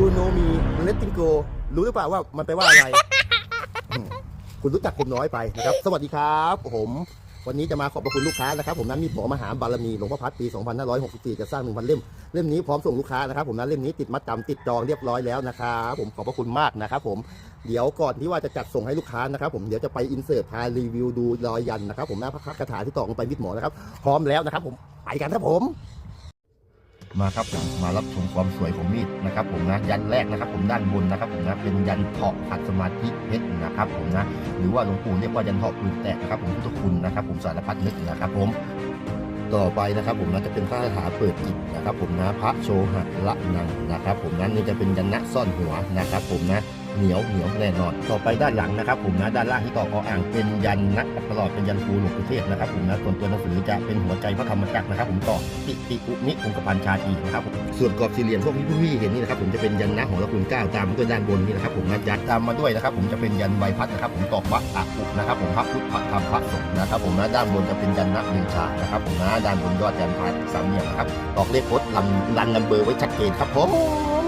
you know me letting go รู้หรือเปล่าว่ามันแปลว่าอะไรอืมคุณรู้จักผมน้อยไปนะครับ สวัสดีครับ ผม วันนี้จะมาขอบพระคุณลูกค้านะครับ ผมนั้นมีหมอมหาบารมีหลวงพ่อพัดปี 2564 จะสร้าง1,000เล่ม เล่มนี้พร้อมส่งลูกค้านะครับ ผมนั้นเล่มนี้ติดมัดจำติดจองเรียบร้อยแล้วนะครับผมขอบพระคุณมากนะครับผม เดี๋ยวก่อนที่ว่าจะจัดส่งให้ลูกค้านะครับ ผมเดี๋ยวจะไปอินเสิร์ตพารีวิวดูรอยยันนะครับ ผมหน้าพระคาถาที่ต่อลงไปมิดหมอนะครับ พร้อมแล้วนะครับ ผมไปกันครับผม มาครับผมมารับชมความสวยของมีดนะครับ ผมนะยันแรกนะครับ ผมด้านบนนะครับ ผมนะเป็นยันเถาะขัดสมาธิเพชรนะครับ ผมนะหรือว่าหลวงปู่เรียกว่ายันเถาะปืนแตกนะครับ ผมพุทธคุณนะครับ ผมสารพัดนึกนะครับผมต่อไปนะครับผมนะจะเป็นพระคาถาเปิดจิตนะครับ ผมนะพระโชหะละนังนะครับ ผมนั้นนี่จะเป็นยันนะซ่อนหัวนะครับ ผมนะ เหนียวเหนียวแน่นอน ต่อไปด้านหลังนะครับ ผมนะด้านล่างที่ต่อคออ่างเป็นยันนะตลอดเป็นยันครูหลวงปู่เทศนะครับผมนะส่วนตัวหนังสือจะเป็นหัวใจพระธรรมจักรนะครับ ผมต่อติติอุนิคงกระพันชาตีนะครับผมส่วนกรอบสี่เหลี่ยมพวกที่พี่เห็นนี่นะครับผมจะเป็นยันนะของละคุณเก้าตามมาด้วยด้านบนนี่นะครับผมนะยันตามมาด้วยนะครับ ผมจะเป็นยันใบพัดนะครับ ผมตอกวัดอาอุนะครับ ผมพระพุทธธรรมพระสงฆ์นะครับ ผมนะด้านบนจะเป็นยันนะหนึ่งฉานะครับผมนะด้านบนยอดยันพายสามเหลี่ยมนะครับตอกเลขโคดลันลันนัมเบอร์ไว้ชัดเจนครับผม